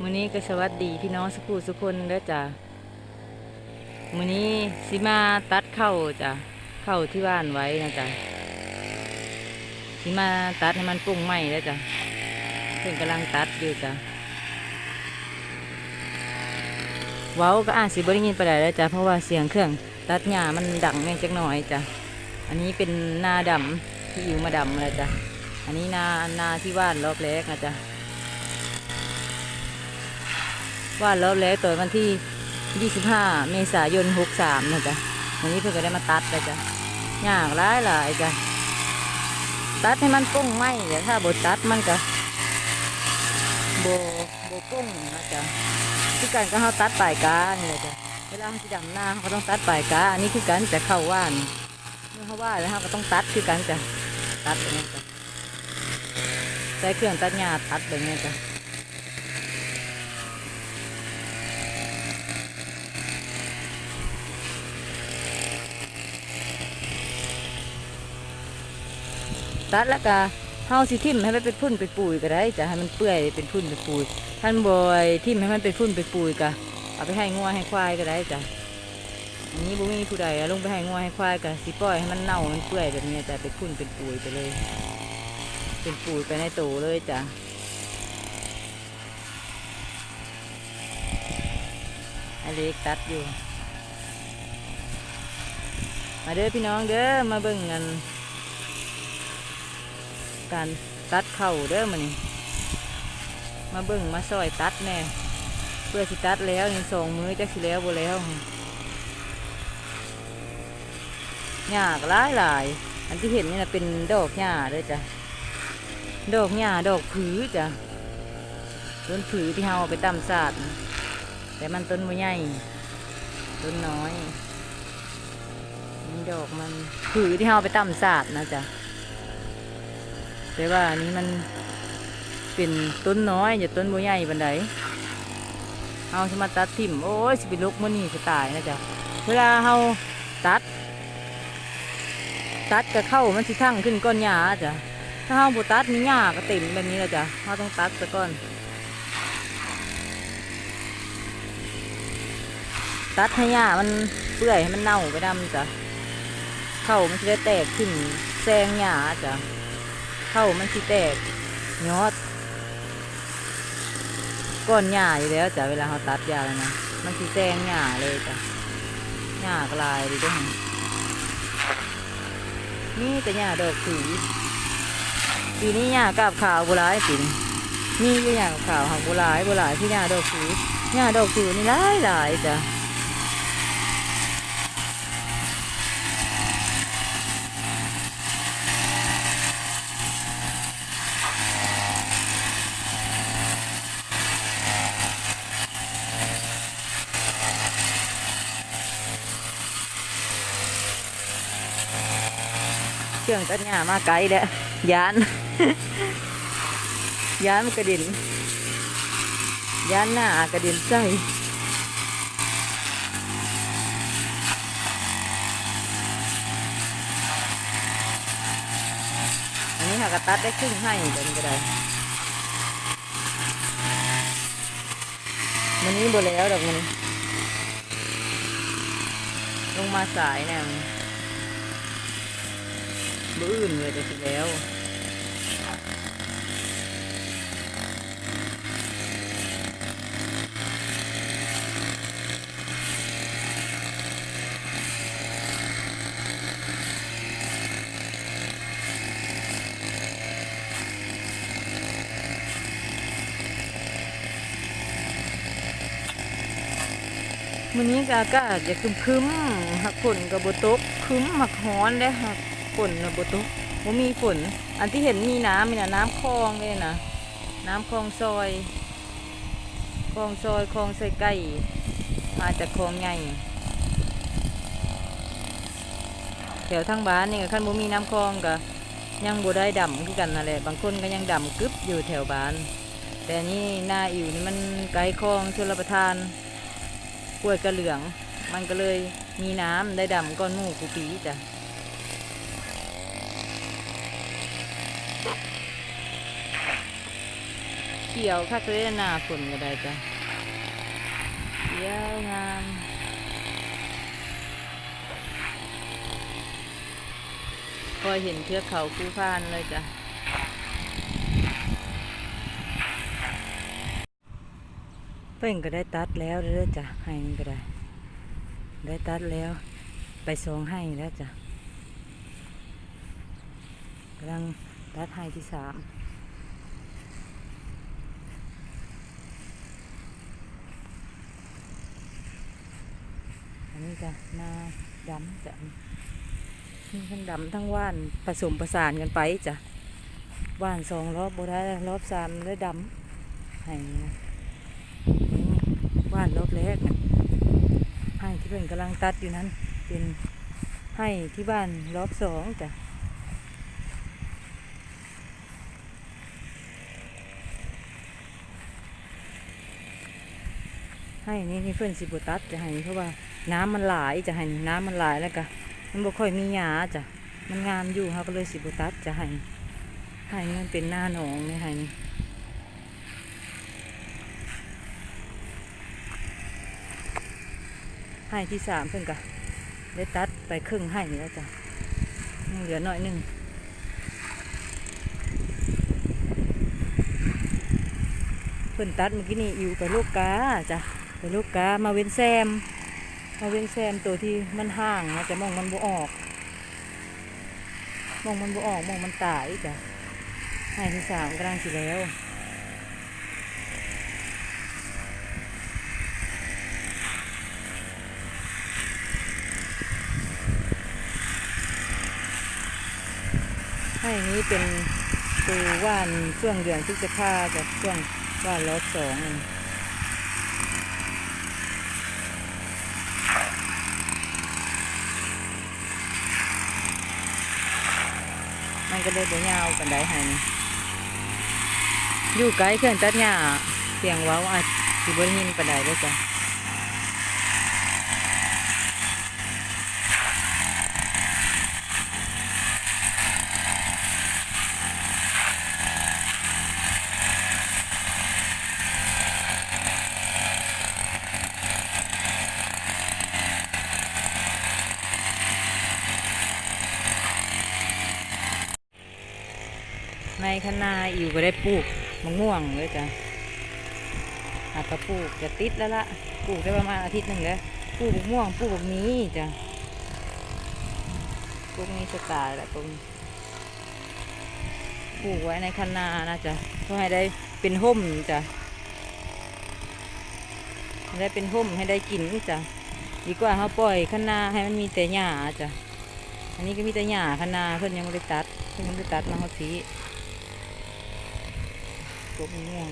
มื้อนี้ก็สวัสดีพี่น้องสุขุสุกคนเด้อจ้ะมื้อนี้สิมาตัดเข้าจ้ะเข้าที่บ้านไว้นะจ้ะสิมาตัดให้มันปรุงใหม่แล้วจ้ะเพิ่นกำลังตัดอยู่จ้ะเว้าก็อาจสิบ่ได้ยินไปานใดแล้วจ้ะเพราะว่าเสียงเครื่องตัดหญ้ามันดังแม่งจักหน่อยจ้ะอันนี้เป็นนาดำที่อยู่มาดำแล้วจ้ะอันนี้นานาที่ว่านรอบแรกนะจ้ะ ว่านรอบแล้วตัววันที่ 25 เมษายน 63นะจ๊ะวันนี้เพื่อนก็ได้มาตัดแล้วจ้ะยากหลายหลายจ้ะตัดให้มันกุ้งไหมเดี๋ยวถ้าบดตัดมันก็โบโบกุ้งนะจ๊ะคือกันก็เขาตัดปลายกานี่แหละจ้ะเวลาเขาจะดำหน้าเขาต้องตัดปลายกาอันนี้คือกันจะเข้าว่านเมื่อเขาว่านแล้วเขาก็ต้องตัดคือกันจ้ะตัดแบบนี้จ้ะใช้เครื่องตัดหญ้าตัดแบบนี้จ้ะ ตัดแล้วก็เฮาสิทิ่มให้มันเป็นพุ่นเป็นปุยก็ได้จะให้มันเปื่อยเป็นพุ่นเป็นปุยท่านบอยทิ่มให้มันเป็นพุ่นเป็นปุยก็เอาไปให้งัวให้ควายก็ได้จ้ะอันนี้บุ้มีผู้ใดลงไปให้งัวให้ควายก็สิปล่อยให้มันเน่ามันเปื่อยแบบนี้จะเป็นพุ่นเป็นปุยไปเลย เป็นปุยไปในโตเลยจ้ะอเล็กตัดอยู่ มาเด้อพี่น้องเด้อมาเบิ่งกัน การตัดเข่าเด้อมานี่มาเบิ่งมาซอยตัดแน่เพื่อสิตัดแล้วนี่สองมือจักสิแล้วบ่แล้วหญ้าก็หลายหลายอันที่เห็นนี่นะเป็นดอกหญ้าเด้อจ้ะดอกหญ้าดอกผือจ้ะต้นผือที่เฮาเอาไปตำศาสตร์แต่มันต้นบ่ใหญ่ต้นน้อยนี่ดอกมันผือที่เฮาเอาไปตำศาสตร์นะจ๊ะ แต่ว่าอันนี้มันเป็นต้นน้อยอย่าต้นบัวใหญ่บันไดเอาสมาตัดทิ่มโอ้ยสิไปลุกมื่อนี่จะตายนะจ๊ะเวลาเราตัด ตัดก็เข้ามันสิทั้งขึ้นก้อนหญ้าจ้ะถ้าเราบุตัดมีหญ้าก็เต็มแบบนี้แล้วจ้ะเราต้องตัดซะก่อน ตัดให้หญ้ามันเปื่อยให้มันเน่าไปดำจ้ะเข้ามันจะได้แตกขึ้นแซงหญ้าจ้ะ เข้ามันสิแตกยอดก้อนหญ้าอยู่แล้วจ้ะเวลาเขาตัดหญ้าแล้วนะมันสิแซงหญ้าเลยจ้ะหญ้ากลายดีด้วยนี่แต่หญ้าดอกผือปีนี้หญ้ากาบขาวโบราณปีนี้นี่อยู่หญ้ากับขาวหักโบราณโบราณที่หญ้าดอกผือหญ้าดอกผือนี่หลายหลายจ้ะ เครื่องตัดหญ้ามาไกลแล้วยานยานมันกระด็นยานหน้ากระด็นใส่อันนี้หากระตัดได้ครึ่งให้เดี๋ยวนี้ก็ได้มันนี้บแล้วดอกมันลงมาสายแน่ อื้อื่นเลยจะสิแล้ววันนี้ก็อากาศจะคึมๆหักฝนกับบตกคึ้มหักฮ้อนได้หัก ฝนกับบตกบ่มีฝน อันที่เห็นมีน้ำมีนะน้ำคลองเลยนะ น้ำคลองซอย คลองซอยคลองใส่ไก่ มาจากคลองใหญ่แถวทางบ้านนี่ก็ขั้นบ่มีน้ำคลองก็ยังบ่ได้ดำคือกันนั่นแหละ บางคนก็ยังดำกึบอยู่แถวบ้าน แต่นี่หน้าอิ๋วนี่มันไกลคลองชลประทานกล้วยกระเหลือง มันก็เลยมีน้ำได้ดำก้อนหมูกูปีจ้ะ ขียวคักเลยหน้าฝนก็ได้จ้ะเขียวงามพอเห็นเทือกเขาคู่พานเลยจ้ะเพิ่งก็ได้ตัดแล้วเด้อจ้ะให้ก็ได้ ได้ตัดแล้ว ไปสองให้แล้วจ้ะกำลังตัดให้ที่สาม อันนี้จ้ะหน้าดำจ้ะนี่ทั้งดำทั้งว่านผสมประสานกันไปจ้ะว่านสองรอบโบได้รอบสามได้ดำให้นะว่านรอบแรกนะให้ที่เพิ่นกำลังตัดอยู่นั้น เป็นให้ที่บ้านรอบสองจ้ะให้นี่นี่เพิ่นสิบตัดจะให้เพราะว่า น้ำมันหลายจะให้น้ำมันหลายแล้วก็มันบ่ค่อยมีหญ้าจ้ะมันงามอยู่เขาก็เลยสิบตัดจะให้ให้มันเป็นหน้าหนองนี่ให้นี่ให้ที่สามเพิ่นก็ได้ตัดไปครึ่งให้แล้วจ้ะยังเหลือหน่อยหนึ่งเพิ่นตัดเมื่อกี้นี่อยู่ไปลูกกาจ้ะไปลูกกามาเว้นแซม มาเว้นแซมตัวที่มันห่างนะจะมองมันบ่ออก มองมันบ่ออกมองมันตายจ้ะให้ที่สามกลังสิแล้วให้นี้เป็นตูว่านช่วงเดือนพฤษภากับช่วงว่านรอบสองนี่มัน ก็เลยบ่ยาวกันได้ให้อยู่ไกลเครื่องตัดหญ้าเสียงว้าวอาจสิบ่ได้ยินปานใดเด้อจ้ะ ในคณะอยู่ก็ได้ปลูกมะม่วงเลยจ้ะหากระปลูกจะติดแล้วละปลูกได้ประมาณอาทิตย์หนึ่งแล้วปลูกมะม่วงปลูกแบบนี้จ้ะปลูกนี้จะตายแล้วปลูกปลูกไว้ในคณะนะจ๊ะเพื่อให้ได้เป็นห่มจ้ะได้เป็นห่มให้ได้กินจ้ะดีกว่าเขาปล่อยคณะให้มันมีแต่หญ้าจ้ะอันนี้ก็มีแต่หญ้าคณะเพิ่นยังไม่ได้ตัดเพิ่นยังไม่ได้ตัดมาเขาที กมะม่วง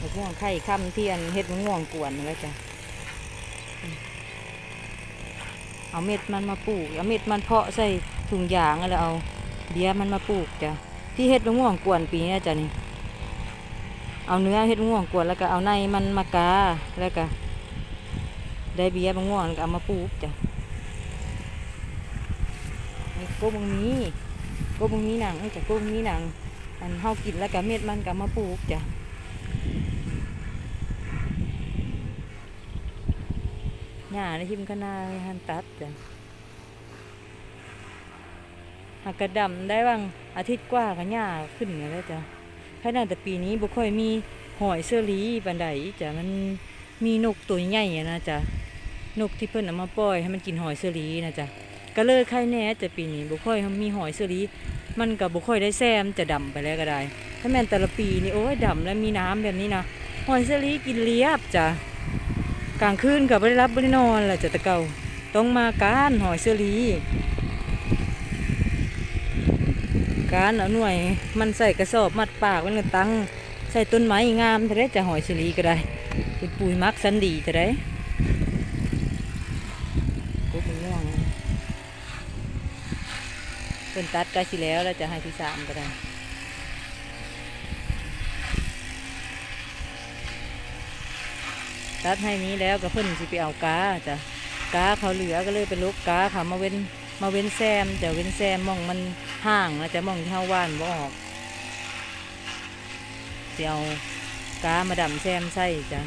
มะม่วงไข่ค่ำเทียนเฮ็ดมะม่วงกวนไว้จ้ะเอาเม็ดมันมาปลูก เอาเม็ดมันเพาะใส่ถุงยางแล้วเอาเบี้ยมันมาปลูกจ้ะที่เฮ็ดมะม่วงกวนปีนี้จ้ะนี่เอาเนื้อเฮ็ดมะม่วงกวนแล้วก็เอาในมันมากาแล้วก็ได้เบี้ยมะม่วงแล้วก็เอามาปลูกจ้ะนี่กบตรงนี้กบตรงนี้หนังจ้ะกบตรงนี้หนัง อันเฮากินแล้วก็เม็ดมันก็มาปลูกจ้ะหญ้าในทิมคณาหันตัดจ้ะหากกระดำได้บ้างอาทิตย์กว่าก็หญ้าขึ้นแล้วจ้ะแค่นั้นแต่ปีนี้บ่ค่อยมีหอยเสื้อรีปานใดจ้ะมันมีนกตัวใหญ่นะจ้ะนกที่เพิ่นเอามาปล่อยให้มันกินหอยเสื้อรีนะจ้ะก็เลยไข่แน่แต่ปีนี้บ่ค่อยมีหอยเสือรี มันกับบุค่อยได้แซมจะดำไปแล้วก็ได้ ถ้าแม่นแต่ละปีนี่โอ้ยดำแล้วมีน้ำแบบนี้นะหอยเสลีกินเลียบจ้ะกลางคืนกับไม่ได้รับไม่ได้นอนแหละจะตะเกาต้องมาการหอยเสลีการเอาหน่วยมันใส่กระสอบมัดปากไว้เลยตั้งใส่ต้นไม้งามจะได้จะหอยเสลีก็ได้เป็นปุ๋ยมักสันดีจะได้ปุ๊บมันง่วง เป็นตัดใกล้สิแล้วแล้วจะให้ที่สามก็ได้ตัดให้นี้แล้วก็เพิ่นสิไปเอากาจ้ะกาเขาเหลือก็เลยเป็นลูกกาค่ะมาเว้นมาเว้นแซมจะเว้นแซมมองมันห่างนะจะมองที่เฮาว่านบ่ออกสิเอากามาดำแซมใส่จ้ะ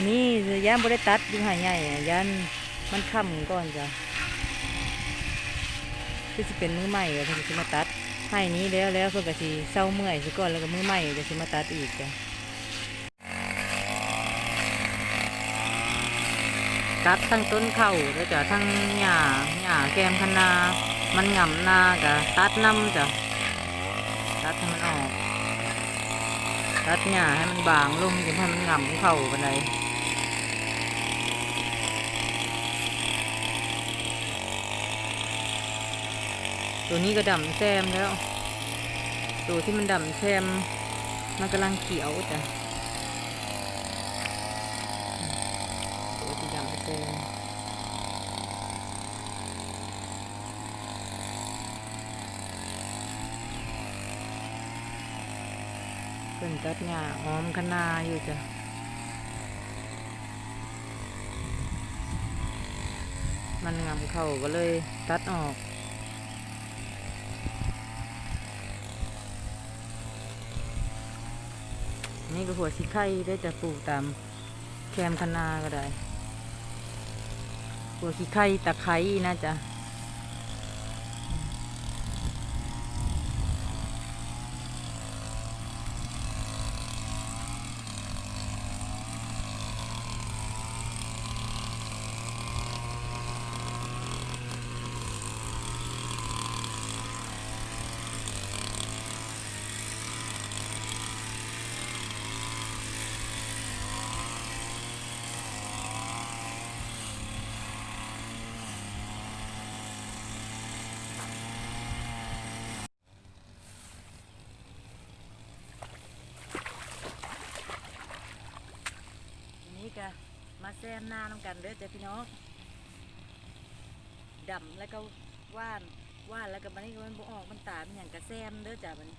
วันนี้ย่านบริตัดยู่หายใหญ่ะย่านมันค่ำก่อนจ้ะคือสิเป็นมือใหม่อะเพิ่นสิมาตัดให้นี้แล้วแล้วเพิ่นก็สิเศร้าเมื่อยซะก่อนแล้วก็มือใหม่จะสิมาตัดอีกจ้ะตัดทั้งต้นเข่าแล้วจ้ะทั้งหญ้าหญ้าแกมคะนา มันหง่ำนาจ้ะตัดน้ำจ้ะตัดให้มันออก ตัดหญ้าให้มันบางลงจนให้มันหง่ำเข่ากันเลย ตัวนี้ก็ดำแซมแล้ว ตัวที่มันดำแซมมันกำลังเขียวจ้ะตัวที่ดำแซมเป็นตัดหญ้าหอมคนาอยู่จ้ะมันงำเข่าก็เลยตัดออก นี่ก็หัวสิไข่ได้จะปลูกตามแคมคนาก็ได้หัวขี้ไข่ตะไคร้นะจ๊ะ ทีนี้ก็ มหน้าน้ำกันเด้อจ้ะพี่น้องดำแล้วก็ว่านว่านแล้วก็มันนี่มันบออกมันตามนอย่างกระแซมเด้อจ้ะมัน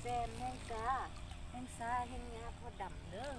แซมแห้งซาแห้งซาแห้งยาพอดำเด้อ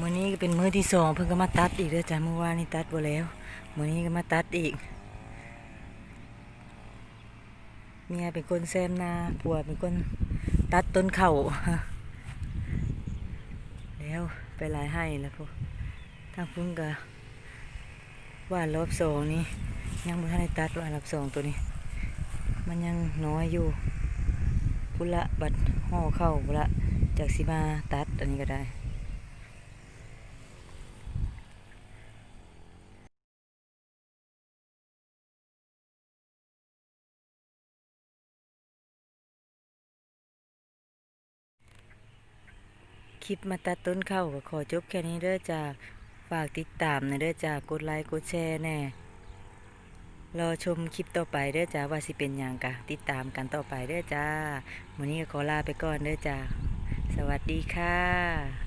มื้อนี้ก็เป็นมื้อที่สองเพิ่งก็มาตัดอีกเด้อจ้ะเมื่อวานนี้ตัดบ่แล้วมื้อนี้ก็มาตัดอีกเมียเป็นคนแซมนาผัวเป็นคนตัดต้นเข่าแล้วไปลายให้แล้วพวกทางพุ่งก็ว่ารอบสองนี้ยังบ่ทันได้ตัดว่ารอบสองตัวนี้ มันยังน้อยอยู่พุละบัดห่อเข้าพุละจากสิมาตัดอันนี้ก็ได้ คลิปมาตัดต้นเข้าก็ขอจบแค่นี้เด้อจ้าฝากติดตามนะเด้อจ้ากดไลค์กดแชร์แน่รอชมคลิปต่อไปเด้อจ้าว่าสิเป็นอย่างกะติดตามกันต่อไปเด้อจ้าวันนี้ก็ขอลาไปก่อนเด้อจ้าสวัสดีค่ะ